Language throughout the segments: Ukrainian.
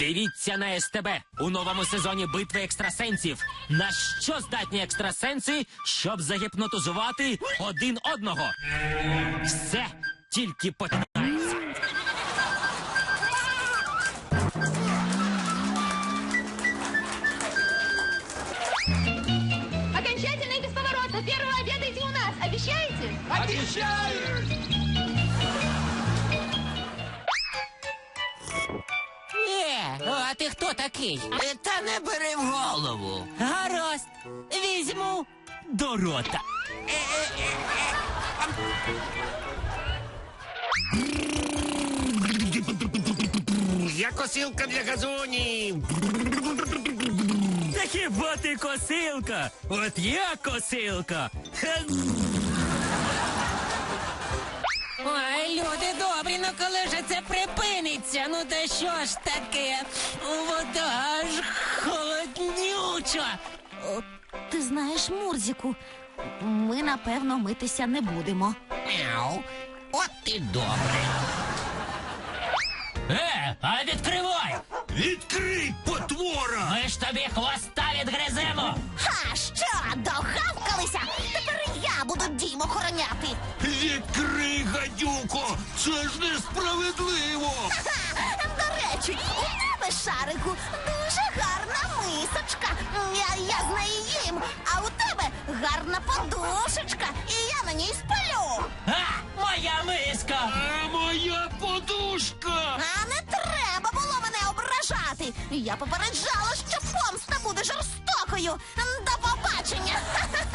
Дивіться на СТБ у новому сезоні битви екстрасенсів. На що здатні екстрасенси, щоб загіпнотизувати один одного? Все тільки починається. Окончательный бесповорот. До первого обедаете у нас. Обещаете? Е, а ти хто такий? Та не бери в голову. Гаразд, візьму до рота. Я косилка для газонів. Та хіба ти косилка? От я косилка. Хе, Ой, люди добрі, ну коли ж це припиниться? Ну та що ж таке? Вода ж холоднюча. Ти знаєш, Мурзіку, ми напевно митися не будемо. Мяу. От і добре. Е, а відкривай! Відкрий, потвора! Ми ж тобі хвоста відгриземо! Ха, що, догавкалися? Дім охороняти. Відкрий, гадюко! Це ж несправедливо! Ха, до речі, у тебе, шарику, дуже гарна мисочка. Я, я з неї їм, а у тебе гарна подушечка, і я на ній сплю. А, моя миска! А моя подушка! А не треба було мене ображати. Я попереджала, що помста буде жорстокою. До побачення. Ветер,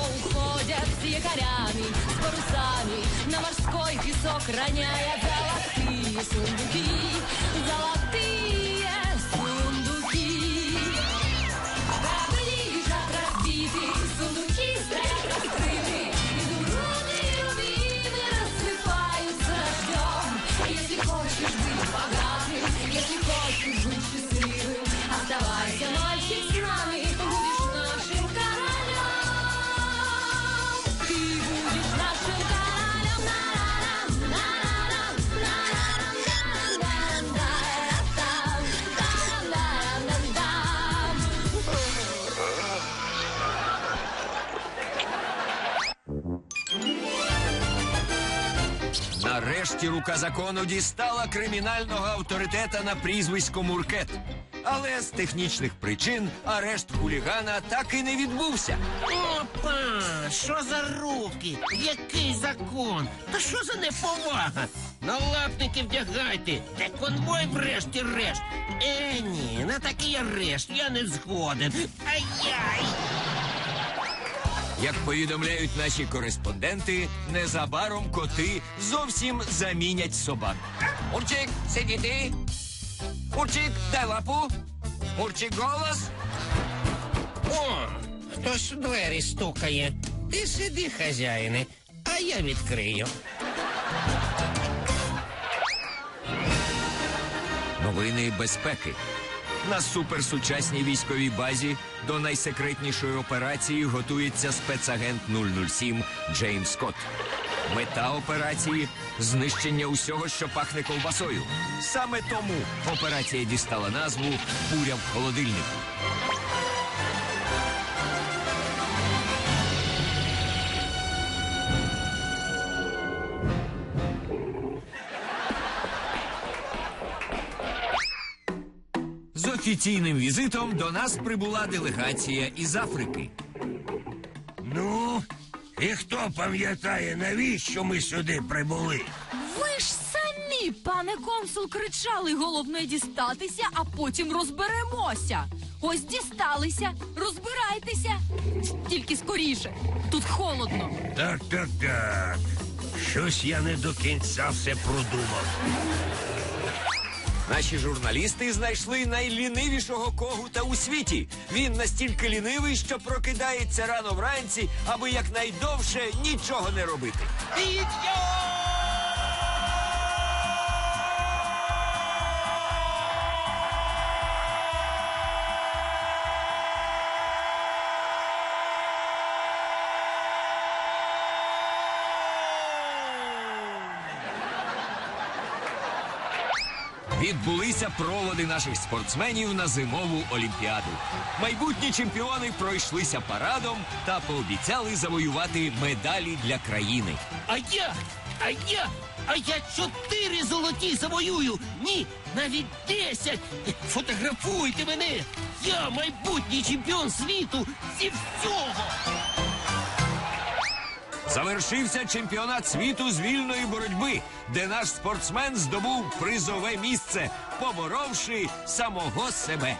уходят с якорями, с парусами, на морской песок роняя золотые сундуки, золотые сундуки. Корабли лежат разбиты, сундуки стоят раскрыты, изумруды рубины рассыпаются дождем. Если хочешь быть богатым, если хочешь быть счастливым, Нарешті рука закону дістала кримінального авторитета на прізвисько Муркет. Але з технічних причин арешт хулігана так і не відбувся. Опа! Що за руки? Який закон? Та що за неповага? Налапники вдягайте, де конвой врешті-решт. Е, ні, на такий арешт я не згоден. Ай-яй! Як повідомляють наші кореспонденти, незабаром коти зовсім замінять собак. Мурчик, сидіти. Мурчик, дай лапу. Мурчик, голос. О, хтось у двері стукає. Ти сиди, хазяїне, а я відкрию. Новини безпеки. На суперсучасній військовій базі до найсекретнішої операції готується спецагент 007 Джеймс Скотт. Мета операції знищення усього, що пахне ковбасою. Саме тому операція дістала назву Буря в холодильнику. Офіційним візитом до нас прибула делегація із Африки. Ну, і хто пам'ятає, навіщо ми сюди прибули? Ви ж самі, пане консул, кричали головне дістатися, а потім розберемося. Ось дісталися, розбирайтеся. Тільки скоріше, тут холодно. Так, так, так. Щось я не до кінця все продумав. Наші журналісти знайшли найлінивішого когута у світі. Він настільки лінивий, що прокидається рано вранці, аби якнайдовше нічого не робити. Відбулися проводи наших спортсменів на зимову олімпіаду. Майбутні чемпіони пройшлися парадом та пообіцяли завоювати медалі для країни. А я, а я, а я чотири золоті завоюю. Ні, навіть десять. Фотографуйте мене. Я майбутній чемпіон світу зі всього. Завершився чемпіонат світу з вільної боротьби, де наш спортсмен здобув призове місце, поборовши самого себе.